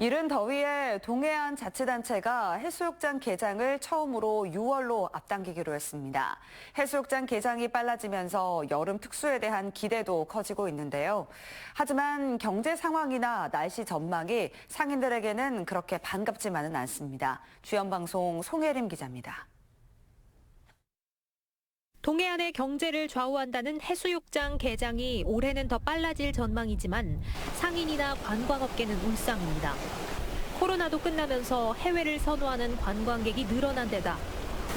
이른 더위에 동해안 자치단체가 해수욕장 개장을 처음으로 6월로 앞당기기로 했습니다. 해수욕장 개장이 빨라지면서 여름 특수에 대한 기대도 커지고 있는데요. 하지만 경제 상황이나 날씨 전망이 상인들에게는 그렇게 반갑지만은 않습니다. 주연방송 송혜림 기자입니다. 동해안의 경제를 좌우한다는 해수욕장 개장이 올해는 더 빨라질 전망이지만 상인이나 관광업계는 울상입니다. 코로나도 끝나면서 해외를 선호하는 관광객이 늘어난 데다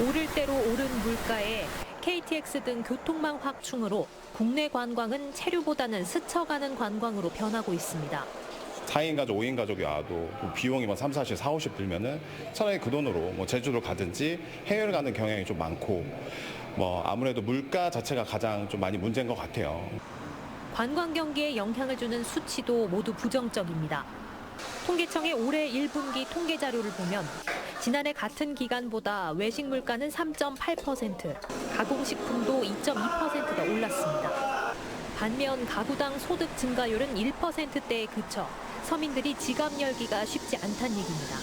오를 대로 오른 물가에 KTX 등 교통망 확충으로 국내 관광은 체류보다는 스쳐가는 관광으로 변하고 있습니다. 4인 가족, 5인 가족이 와도 뭐 비용이 뭐 3, 40, 4, 50 들면은 차라리 그 돈으로 뭐 제주도를 가든지 해외를 가는 경향이 좀 많고 뭐 아무래도 물가 자체가 가장 좀 많이 문제인 것 같아요. 관광 경기에 영향을 주는 수치도 모두 부정적입니다. 통계청의 올해 1분기 통계 자료를 보면 지난해 같은 기간보다 외식 물가는 3.8%, 가공식품도 2.2%가 올랐습니다. 반면 가구당 소득 증가율은 1%대에 그쳐 서민들이 지갑 열기가 쉽지 않다는 얘기입니다.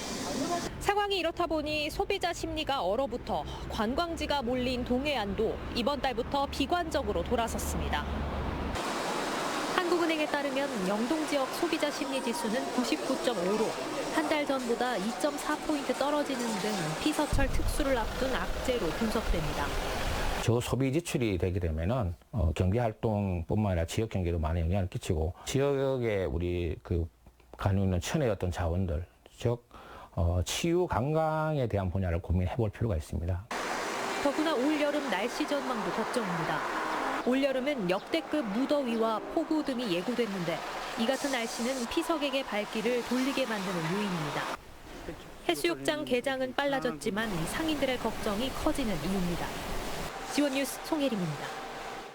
상황이 이렇다 보니 소비자 심리가 얼어붙어 관광지가 몰린 동해안도 이번 달부터 비관적으로 돌아섰습니다. 한국은행에 따르면 영동 지역 소비자 심리 지수는 99.5로 한 달 전보다 2.4포인트 떨어지는 등 피서철 특수를 앞둔 악재로 분석됩니다. 저 소비 지출이 되게 되면은 어, 경제 활동뿐만 아니라 지역 경제도 많은 영향을 끼치고 지역에 우리 그 가지고 있는 천의 어떤 자원들 즉 어, 치유 관광에 대한 분야를 고민해 볼 필요가 있습니다. 더구나 올여름 날씨 전망도 걱정입니다. 올여름은 역대급 무더위와 폭우 등이 예고됐는데 이 같은 날씨는 피서객의 발길을 돌리게 만드는 요인입니다. 해수욕장 개장은 빨라졌지만 상인들의 걱정이 커지는 이유입니다. 지원 뉴스 송혜림입니다.